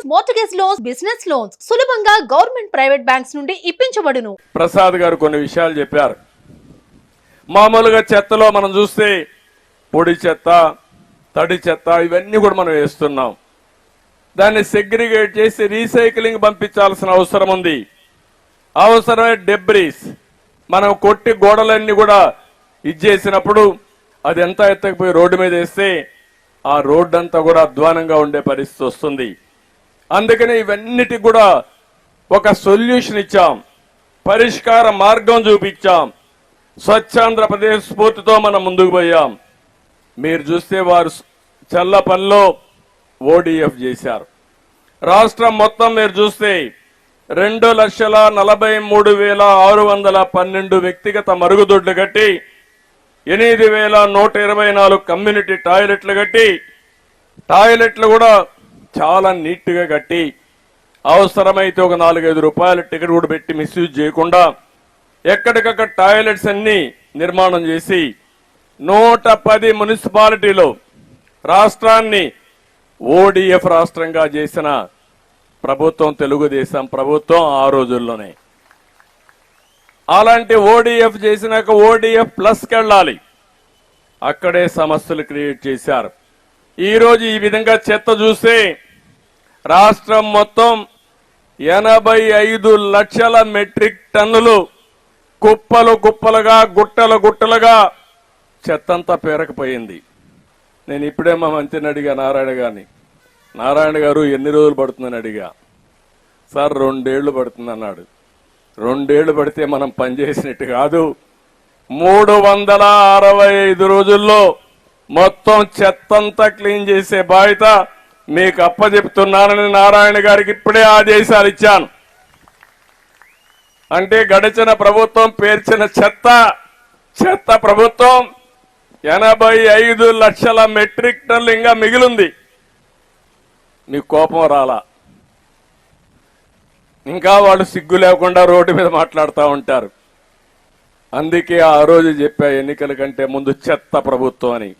Loans mortgage loans business loans సులభంగా government private banks నుండి ఇప్పించబడును. ప్రసాద్ గారు కొన్ని విషయాలు చెప్పారు. మామూలుగా చెత్తలో మనం చూస్తే పొడి చెత్త తడి చెత్త ఇవన్నీ కూడా మనం వేస్తున్నాం. దాన్ని సెగ్రిగేట్ చేసి రీసైక్లింగ్ పంపించాల్సిన అవసరం ఉంది. అవసరమే డెబ్రీస్ మనం కొట్టి గోడలన్నీ కూడా ఇచ్చేసినప్పుడు అది ఎంత ఎత్తకపోయి రోడ్డు మీద వేస్తే ఆ రోడ్డు అంతా కూడా అధ్వానంగా ఉండే పరిస్థితి వస్తుంది. అందుకని ఇవన్నిటికి కూడా ఒక సొల్యూషన్ ఇచ్చాం. పరిష్కార మార్గం చూపించాం. స్వచ్ఛాంధ్రప్రదేశ్ స్ఫూర్తితో మనం ముందుకు పోయాం. మీరు చూస్తే వారు చల్లపల్లిలో ఓడిఎఫ్ చేశారు. రాష్ట్రం మొత్తం మీరు చూస్తే రెండు లక్షల నలభై మూడు వేల ఆరు వందల పన్నెండు వ్యక్తిగత మరుగుదొడ్లు కట్టి ఎనిమిది వేల నూట ఇరవై నాలుగు కమ్యూనిటీ టాయిలెట్లు కట్టి టాయిలెట్లు కూడా చాలా నీట్గా కట్టి అవసరమైతే ఒక నాలుగైదు రూపాయల టికెట్ కూడా పెట్టి మిస్యూజ్ చేయకుండా ఎక్కడికక్కడ టాయిలెట్స్ అన్ని నిర్మాణం చేసి నూట పది మున్సిపాలిటీలో రాష్ట్రాన్ని ఓడిఎఫ్ రాష్ట్రంగా చేసిన ప్రభుత్వం తెలుగుదేశం ప్రభుత్వం ఆ రోజుల్లోనే. అలాంటి ఓడిఎఫ్ చేసినాక ఓడిఎఫ్ ప్లస్కి వెళ్ళాలి అక్కడే సమస్యలు క్రియేట్ చేశారు. ఈరోజు ఈ విధంగా చెత్త చూస్తే రాష్ట్రం మొత్తం ఎనభై ఐదు లక్షల మెట్రిక్ టన్నులు కుప్పలు కుప్పలుగా గుట్టలు గుట్టలుగా చెత్తంతా పేరకపోయింది. నేను ఇప్పుడే మా మంత్రిని అడిగా నారాయణ గారిని. నారాయణ గారు ఎన్ని రోజులు పడుతుందని అడిగా. సార్ రెండేళ్ళు పడుతుంది అన్నాడు. రెండేళ్ళు పడితే మనం పనిచేసినట్టు కాదు. మూడు వందల అరవై ఐదు రోజుల్లో మొత్తం చెత్తంతా క్లీన్ చేసే బాధ్యత మీకు అప్పచెప్తున్నానని నారాయణ గారికి ఇప్పుడే ఆదేశాలు ఇచ్చాను. అంటే గడిచిన ప్రభుత్వం పేర్చిన చెత్త చెత్త ప్రభుత్వం ఎనభై ఐదు లక్షల మెట్రిక్ టన్లు ఇంకా మిగిలింది. నీ కోపం రాలా? ఇంకా వాళ్ళు సిగ్గు లేకుండా రోడ్డు మీద మాట్లాడుతూ ఉంటారు. అందుకే ఆ రోజు చెప్పా ఎన్నికల కంటే ముందు చెత్త ప్రభుత్వం అని.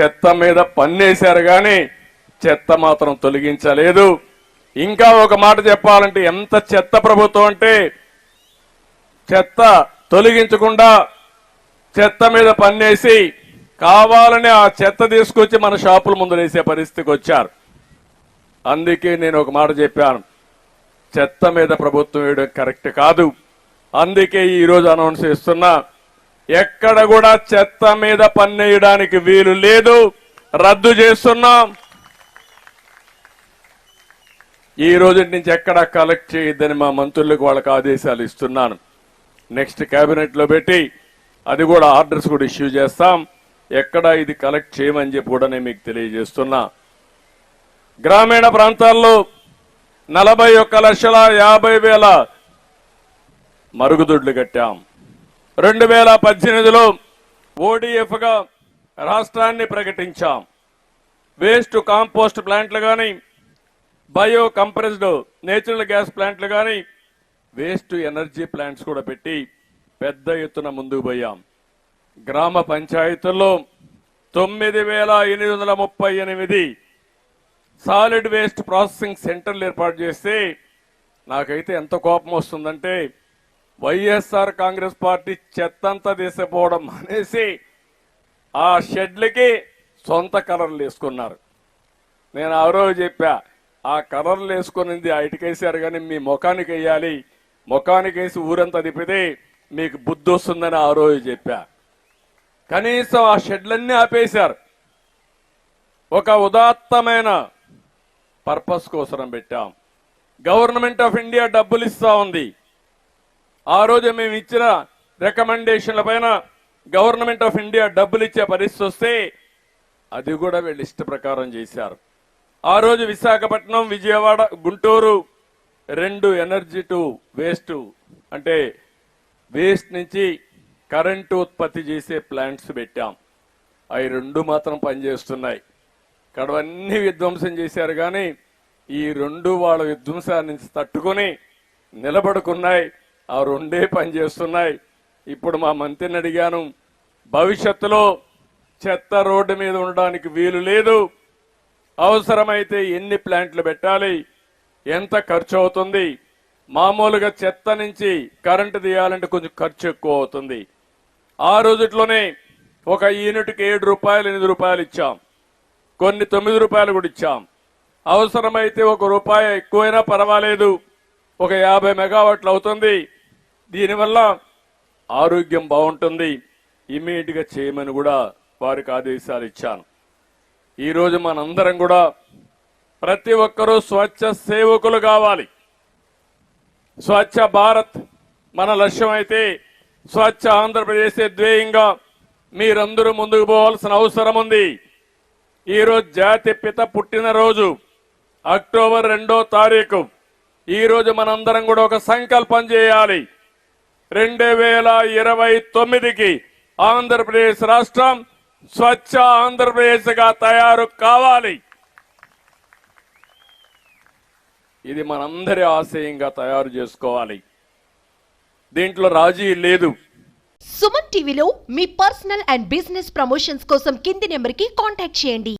చెత్త మీద పన్నేశారు కానీ చెత్త మాత్రం తొలగించలేదు. ఇంకా ఒక మాట చెప్పాలంటే ఎంత చెత్త ప్రభుత్వం అంటే చెత్త తొలగించకుండా చెత్త మీద పన్నేసి కావాలని ఆ చెత్త తీసుకొచ్చి మన షాపుల ముందు వేసే పరిస్థితికి వచ్చారు. అందుకే నేను ఒక మాట చెప్పాను. చెత్త మీద ప్రభుత్వం వేయడం కరెక్ట్ కాదు. అందుకే ఈరోజు అనౌన్స్ చేస్తున్నా ఎక్కడ కూడా చెత్త మీద పన్నేయడానికి వీలు లేదు. రద్దు చేస్తున్నాం. ఈ రోజు నుంచి ఎక్కడ కలెక్ట్ చేయొద్దని మా మంత్రులకు వాళ్ళకి ఆదేశాలు ఇస్తున్నాను. నెక్స్ట్ కేబినెట్లో పెట్టి అది కూడా ఆర్డర్స్ కూడా ఇష్యూ చేస్తాం. ఎక్కడ ఇది కలెక్ట్ చేయమని చెప్పి కూడా నేను మీకు తెలియజేస్తున్నా. గ్రామీణ ప్రాంతాల్లో నలభై ఒక్క లక్షల యాభై వేల మరుగుదొడ్లు కట్టాం. రెండు వేల పద్దెనిమిదిలో ఓడిఎఫ్గా రాష్ట్రాన్ని ప్రకటించాం. వేస్ట్ కాంపోస్ట్ ప్లాంట్లు కానీ బయో కంప్రెస్డ్ నేచురల్ గ్యాస్ ప్లాంట్లు కానీ వేస్ట్ ఎనర్జీ ప్లాంట్స్ కూడా పెట్టి పెద్ద ఎత్తున ముందుకు పోయాం. గ్రామ పంచాయతీల్లో తొమ్మిది వేల ఎనిమిది వందల ముప్పై ఎనిమిది సాలిడ్ వేస్ట్ ప్రాసెసింగ్ సెంటర్లు ఏర్పాటు చేస్తే నాకైతే ఎంత కోపం వస్తుందంటే వైఎస్ఆర్ కాంగ్రెస్ పార్టీ చెత్తంతా తీసిపోవడం అనేసి ఆ షెడ్లకి సొంత కలర్లు వేసుకున్నారు. నేను ఆ రోజు చెప్పా ఆ కలర్లు వేసుకునింది ఇటుకేసారు కానీ మీ ముఖానికి వేయాలి ముఖానికి వేసి ఊరంతా తిప్పితే మీకు బుద్ధి వస్తుందని ఆ రోజు చెప్పా. కనీసం ఆ షెడ్లన్నీ ఆపేశారు. ఒక ఉదాత్తమైన పర్పస్ కోసరం పెట్టాం. గవర్నమెంట్ ఆఫ్ ఇండియా డబ్బులు ఇస్తా ఉంది. ఆ రోజు మేము ఇచ్చిన రికమెండేషన్ల పైన గవర్నమెంట్ ఆఫ్ ఇండియా డబ్బులు ఇచ్చే పరిస్థితి వస్తే అది కూడా వీళ్ళు ఇష్ట ప్రకారం చేశారు. ఆ రోజు విశాఖపట్నం విజయవాడ గుంటూరు రెండు ఎనర్జీ టు వేస్ట్ అంటే వేస్ట్ నుంచి కరెంటు ఉత్పత్తి చేసే ప్లాంట్స్ పెట్టాం. అవి రెండు మాత్రం పనిచేస్తున్నాయి. కడవన్నీ విధ్వంసం చేశారు కానీ ఈ రెండు వాళ్ళ విధ్వంసాన్ని తట్టుకొని నిలబడుకున్నాయి. ఆ రెండే పనిచేస్తున్నాయి ఇప్పుడు మా మంత్రిని అడిగాను భవిష్యత్తులో చెత్త రోడ్డు మీద ఉండడానికి వీలు లేదు. అవసరమైతే ఎన్ని ప్లాంట్లు పెట్టాలి? ఎంత ఖర్చు అవుతుంది? మామూలుగా చెత్త నుంచి కరెంటు తీయాలంటే కొంచెం ఖర్చు ఎక్కువ అవుతుంది. ఆ రోజుట్లోనే ఒక యూనిట్కి ఏడు రూపాయలు ఎనిమిది రూపాయలు ఇచ్చాం. కొన్ని తొమ్మిది రూపాయలు కూడా ఇచ్చాం. అవసరమైతే ఒక రూపాయి ఎక్కువైనా పర్వాలేదు. ఒక యాభై మెగావాట్లు అవుతుంది. దీనివల్ల ఆరోగ్యం బాగుంటుంది. ఇమీడియట్గా చేయమని కూడా వారికి ఆదేశాలు ఇచ్చాను. ఈరోజు మనందరం కూడా ప్రతి ఒక్కరూ స్వచ్ఛ సేవకులు కావాలి. స్వచ్ఛ భారత్ మన లక్ష్యం అయితే స్వచ్ఛ ఆంధ్రప్రదేశ్ ధ్యేయంగా మీరందరూ ముందుకు పోవాల్సిన అవసరం ఉంది. ఈరోజు జాతి పిత పుట్టినరోజు అక్టోబర్ రెండో తారీఖు. ఈ రోజు మనందరం కూడా ఒక సంకల్పం చేయాలి. రెండు వేల ఇరవై తొమ్మిదికి ఆంధ్రప్రదేశ్ రాష్ట్రం స్వచ్ఛ ఆంధ్రప్రదేశ్గా తయారు కావాలి. ఇది మనందరి ఆశయంగా తయారు చేసుకోవాలి. దీంట్లో రాజీ లేదు. సుమన్ టీవీలో మీ పర్సనల్ అండ్ బిజినెస్ ప్రమోషన్స్ కోసం కింది నెంబర్కి కాంటాక్ట్ చేయండి.